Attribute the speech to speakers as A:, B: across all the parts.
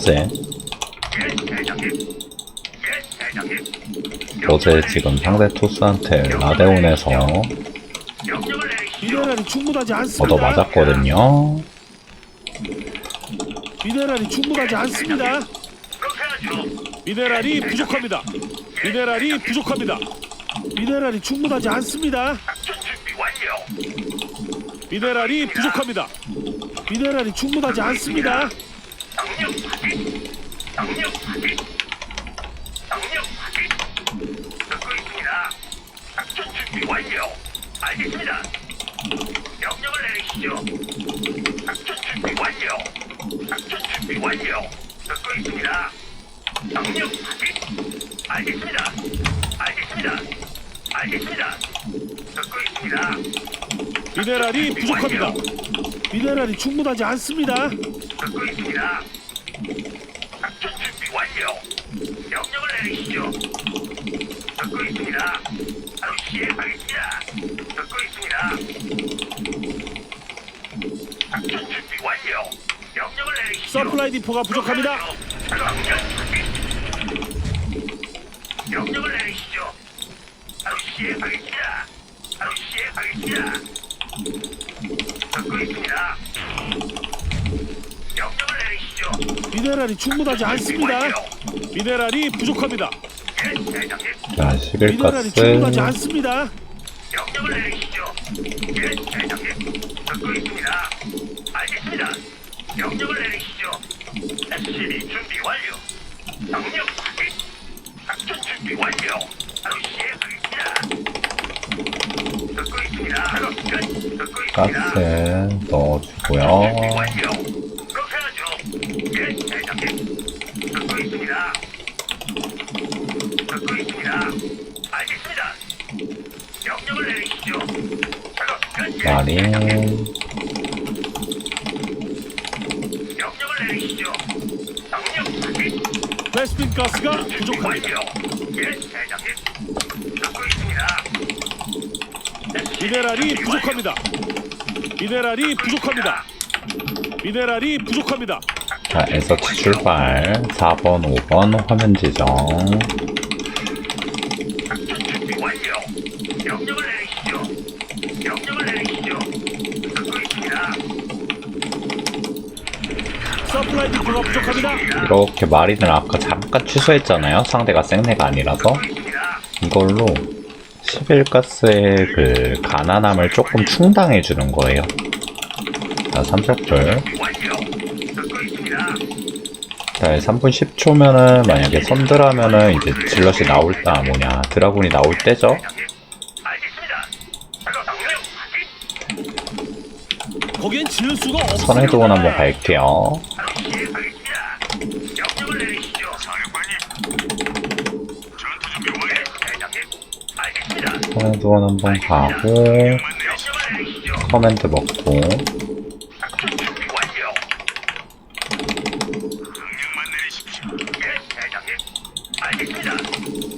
A: 로제. 로제 지금 상대 투수한테 라데온에서
B: 미네랄이 충분하지 않습니다.
A: 얻어 맞았거든요.
B: 미네랄이 충분하지 않습니다. 미네랄이 부족합니다. 미네랄이 부족합니다. 미네랄이 충분하지 않습니다. 미네랄이 부족합니다. 미네랄이 충분하지 않습니다.
C: 준비 완료. 듣고 있습니다. 명령 확인. 알겠습니다. 알겠습니다. 알겠습니다. 듣고 있습니다.
B: 미네랄이 부족합니다. 미네랄이 충분하지 않습니다.
C: 듣고 있습니다. 작전 준비 완료. 명령을 내리시죠. 듣고 있습니다. 바로 시행하겠습니다. 듣고 있습니다. 작전 준비 완료. 명령을 내리시죠.
B: 서플라이 디포가 부족합니다.
C: 명령. 명령을 내리시죠. 바로 시행하겠습니다. 바로 시행하겠습니다. 듣고 있습니다. 명령을 내리시죠.
B: 미네랄이 충분하지 않습니다. 미네랄이 부족합니다.
C: 예, 대장님.
A: 자,
B: 미네랄이 충분하지
A: 11가스.
B: 않습니다.
C: 명령을 내리시죠. 예, 대장님. 듣고 있습니다. 알겠습니다. 명령을 내리시죠. SCB 준비 완료. 명령 확인. 작전 준비 완료. 바로 시행하겠습니다. 듣고 있습니다. 작업 끝. 듣고 있습니다.
A: 가스
C: 준비
A: 넣어주고요.
C: 완료. 그렇게 하죠. 예, 대장님. 듣고 있습니다. 듣고 있습니다. 알겠습니다. 명령을 내리시죠. 작업 끝. 예,
A: 마린.
B: 베스핀 가스가 부족합니다.
C: 예, 대장님. 듣고 있습니다.
B: 미네랄이 부족합니다. 미네랄이 부족합니다. 미네랄이 부족합니다.
A: 자, 에서치 출발. 4번, 5번 화면 지정.
C: 작전 준비 완료. 명령을 내리시죠. 명령을 내리시죠. 듣고 있습니다.
B: 서플라이 디포가 부족합니다.
A: 이렇게 마린을 아까 잠깐 취소했잖아요. 상대가 생내가 아니라서. 이걸로 11가스의 그 가난함을 조금 충당해 주는 거예요. 자, 3척들.
C: 완료. 듣고 있습니다.
A: 자, 3분 10초면은 만약에 선들하면은 이제 질럿이 나올 때 뭐냐 드라군이 나올 때죠.
B: 없습니다.
A: 선해도원 한번 갈게요.
C: 습니다.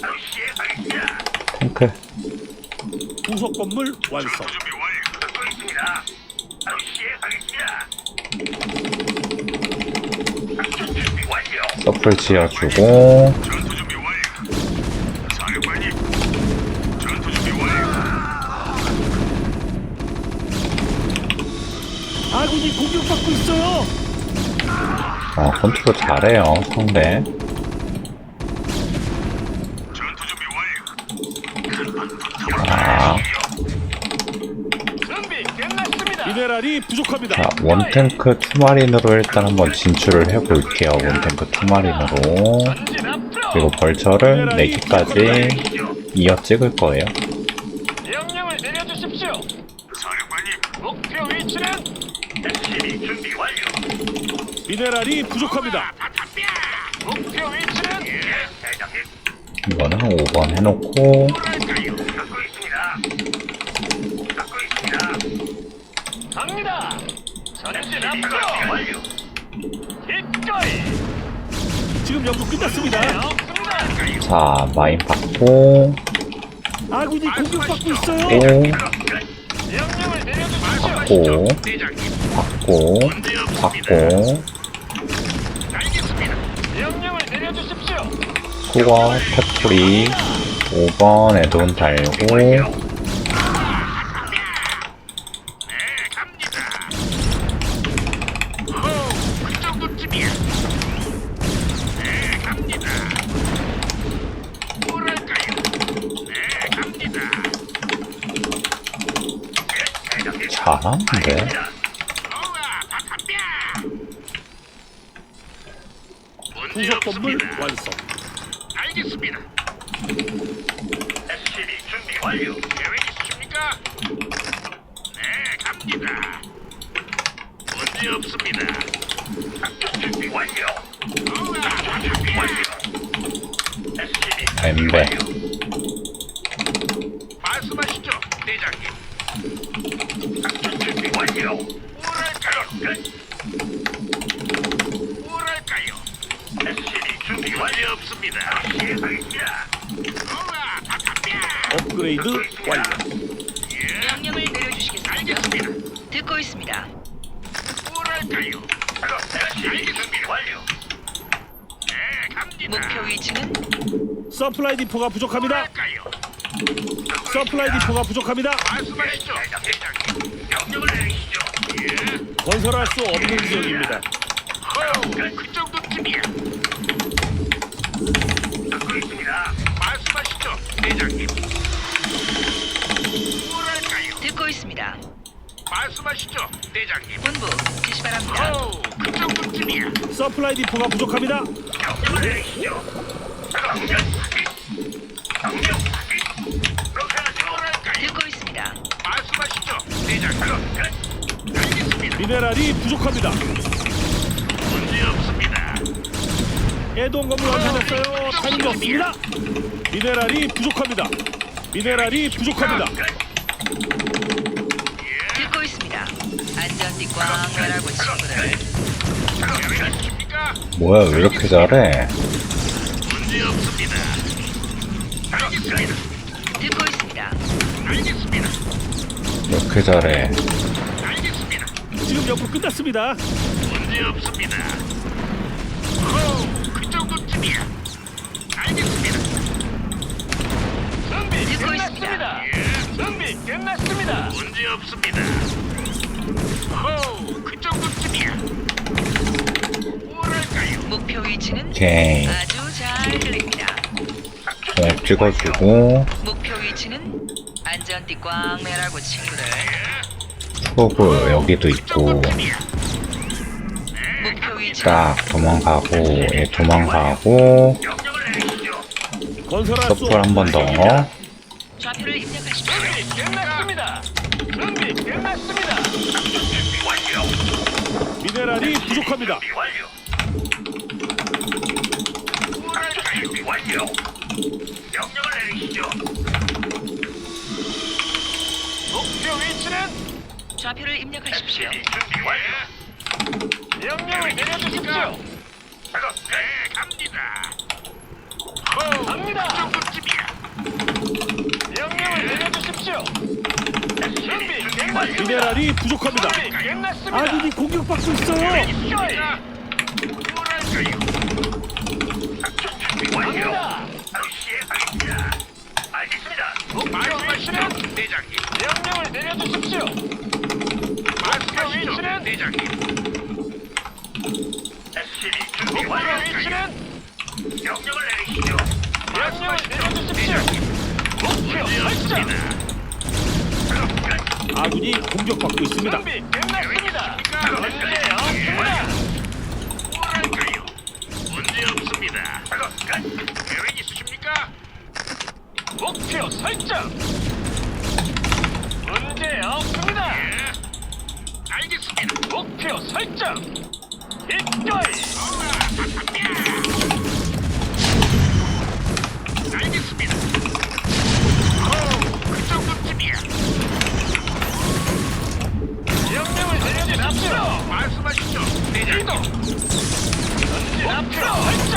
C: 바로 시행하겠습니다.
A: 탱크
B: 부속 건물 완성.
C: 완료. 듣고 있습니다. 바로 시행하겠습니다. 작전 준비 완료.
A: 서플 지어주고
C: 전투 준비 완료. 사령관님. 전투 준비 완료.
B: 아군이 공격받고 있어요.
A: 어, 컨트롤 잘해요 상대.
C: 전투 준비 완료.
A: 아,
C: 준비 끝났습니다.
B: 미네랄이 부족합니다.
A: 자 원탱크 투마린으로 일단 한번 진출을 해볼게요. 원탱크 투마린으로
C: 전진 앞으로.
A: 그리고 벌처를 4기까지 이어 찍을 거예요.
C: 명령을 내려주십시오. 사령관님. 목표 위치는 SCB 준비 완료.
B: 미네랄이 부족합니다.
C: 목표 위치는 예, 대장님.
A: 이거는 한 5번 해놓고
C: 뭐랄까요? 듣고 있습니다. 듣고 있습니다. 갑니다. 전진 앞으로. 완료. 기꺼이.
B: 지금 연구 끝났습니다.
C: 없습니다.
A: 자 마인 받고
B: 아군이 공격받고 있어요.
A: 오
C: 명령을 내려주십시오.
A: 받고
C: 대장님.
A: 받고 받고. 투거 팩토리 5번 에 돈 달고. 잘하는데
B: 부속 건물
C: 없습니다.
B: 완성.
C: 알겠습니다. SCB 준비 완료. 계획 있으십니까? 네, 갑니다. 문제 없습니다. 작전 준비 완료. 작전 준비 완료. SCB
A: 엠베
C: 말씀하시죠, 대장님. 작전 준비 완료. 뭐랄까요? 끝. 뭐랄까요? SCB 준비 완료 없습니다. 시행하겠습니다. 어라, 다 담배.
B: 업그레이드 완료.
D: 명령을 내려주시겠습니까?
C: 알겠습니다.
D: 듣고 있습니다.
C: 뭐랄까요? SCB 준비 완료. 네, 갑니다.
D: 목표 위치는
B: 서플라이 디포가 부족합니다.
C: 뭐랄까요?
B: 서플라이 디포가 부족합니다.
C: 말씀하시죠, 대장님. 명령을 내리시죠. 예.
B: 건설할 수 없는 지역입니다.
C: 호, 그 정도쯤이야. 듣고 있습니다. 말씀하시죠, 대장님. 뭐랄까요?
D: 듣고 있습니다.
C: 말씀하시죠, 대장님.
D: 본부 지시 바랍니다.
C: 호, 그 정도쯤이야.
B: 서플라이 디포가 부족합니다.
C: 명령을 내리시죠. 명령 확인. 명령 확인. 그렇게 하죠. 뭐랄까요?
D: 듣고 있습니다.
C: 말씀하시죠, 대장님. 끝. 알겠습니다.
B: 미네랄이 부족합니다. 해동 건물 완성됐어요. 타이밍 좋습니다. 미네랄이 부족합니다. 미네랄이 부족합니다.
D: 듣고 있습니다. 안전띠 꽝 매라고 친구들.
A: 뭐야 왜 이렇게 잘해
C: 문제 없습니다. 알겠습니다.
D: 듣고 있습니다.
C: 알겠습니다.
A: 이렇게 잘해
C: 알겠습니다.
B: 지금 연구 끝났습니다.
C: 문제 없습니다. 호, 그 정도쯤이야. 알겠습니다.
E: 준비
D: 듣고
E: 끝났습니다.
C: 예,
E: 준비 끝났습니다.
C: 문제 없습니다. 호, 그 정도쯤이야. 뭐랄까요?
D: 목표 위치는
A: 오케이
D: 아주 잘 들립니다.
A: 공 찍어주고
D: 목표 위치는 안전띠 꽝 매라고 친구들.
A: 프로브 여기도 있고
C: 정도쯤이야.
A: 딱 도망가고 얘 도망가고.
B: 건설할 수
A: 서플 한 번 더
D: 좌표를 입력하십시오.
E: 준비 끝났습니다. 준비 끝났습니다.
C: 준비 완료.
B: 미네랄이 부족합니다.
C: 완료. 명령을 내리시죠.
E: 목표 위치는
D: 좌표를 입력하십시오.
C: 준비 완료.
E: 명령을 내려주십시오.
C: 네, 갑니다. 호,
E: 갑니다.
C: 그 정도쯤이야.
E: 명령을 내려주십시오. 준비 끝났습니다.
B: 미네랄이 부족합니다.
E: 준비 끝났습니다.
B: 아군이 공격받고 있어요.
C: 있습니다. 뭐랄까요? 작전 준비 완료.
E: 갑니다.
C: 바로 시행하겠습니다. 알겠습니다. 말씀하시죠, 대장님.
E: 명령을 내려주십시오.
C: 말씀하시죠,
E: 위치는?
C: 대장님. SCB 준비
E: 목표
C: 완료.
E: 위치는
C: 명령을 내리시죠.
E: 명령을 내려주십시오. 목표 설정.
B: 아군이 공격받고 있습니다.
E: 준비 끝났습니다. 문제 없습니다.
C: 뭐랄까요? 문제 없습니다. 계획 있으십니까?
E: 목표 설정. 문제 없습니다.
C: 예. 알겠습니다.
E: 목표 설정. 이거이
C: 알겠습니다. 호, 그 정도쯤이야.
E: 명령을 내려주십시오.
C: 말씀하시죠, 대장님.
E: 전진 앞으로 설정.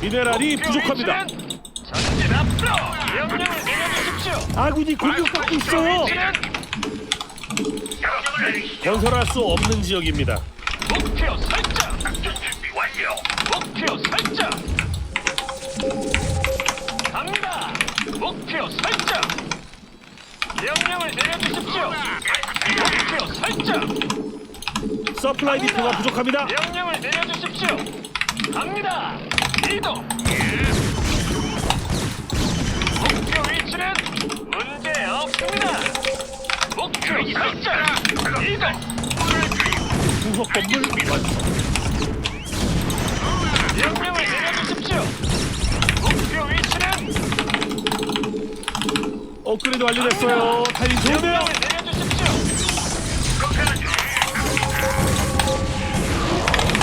B: 미네랄이 부족합니다.
E: 전진 앞으로. 명령을 내려주십시오.
B: 아군이 공격받고 있어요.
C: 명령을.
B: 건설할 수 없는 지역입니다.
E: 목표 설정.
C: 작전 준비 완료.
E: 목표 설정. 갑니다. 목표 설정. 명령을 내려주십시오. 목표 설정.
B: 서플라이 디포가 부족합니다.
E: 명령을 내려주십시오. 갑니다. 이동. 목표 위치는 문제 없습니다. 목표 설정. 이동.
B: 부속 건물 완성.
E: 명령을 내려주십시오. 목표 위치는
B: 업그레이드 완료됐어요. 타이밍 좋은데요.
E: 명령을 내려주십시오.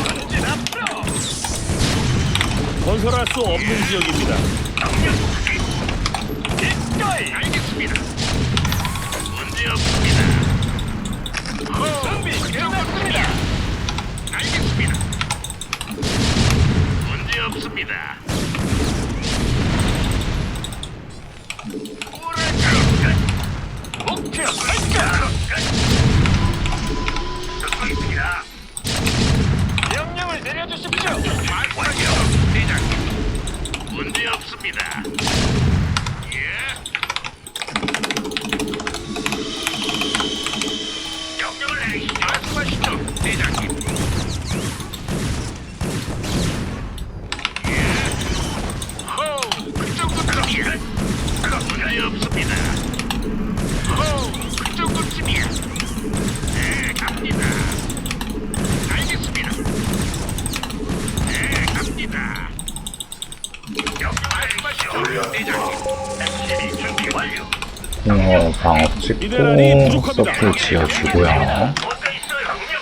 E: 전진 앞으로.
B: 건설할 수 없는 지역입니다.
E: 기꺼이
C: 알겠습니다. 문제 없습니다.
E: 준비 끝났습니다.
C: 알겠습니다. 문제 없습니다.
E: 목표 설정.
A: 방업 찍고. 서플 지어주고요.
C: 뭔가 있어요, 명령.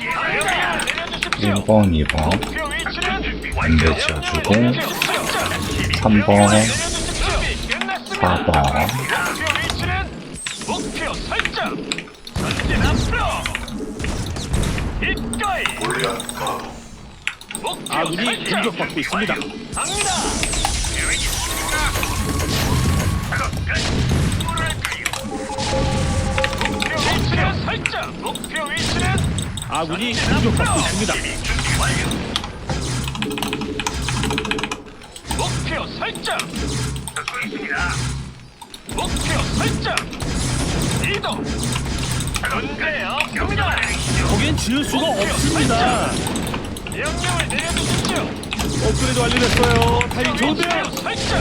E: 명령을 내려주십시오.
A: 1번, 2번,
E: 목표 위치는
C: 준비
A: 연대
C: 완료.
A: 지어주고
E: 목표 설정.
A: 3번,
E: 내려주십시오. 끝났습니다.
A: 4번,
E: 목표 위치는 목표 설정. 전진 앞으로. 기꺼이. 목표
B: 아군이. 공격받고 있습니다.
E: 갑니다. 설정. 목표 위치는
B: 아군이 공격받고 있습니다.
E: 목표 설정.
C: 듣고 있습니다.
E: 목표 설정. 이동. 문제 없습니다.
B: 거긴 지을 수가 없습니다.
E: 명령을 내려주십시오.
B: 업그레이드 완료됐어요. 타이밍 좋은데요.
E: 설정.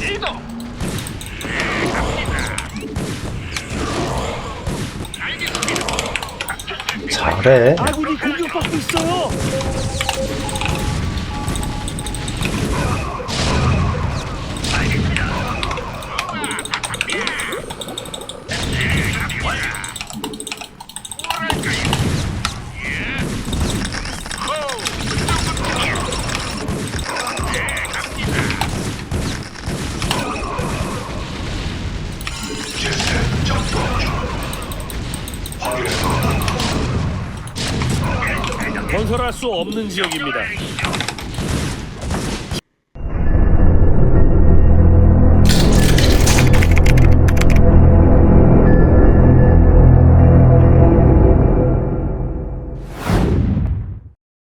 E: 이동.
A: 잘해.
B: 아군이 공격받고 있어요. 건설할 수 없는 지역입니다.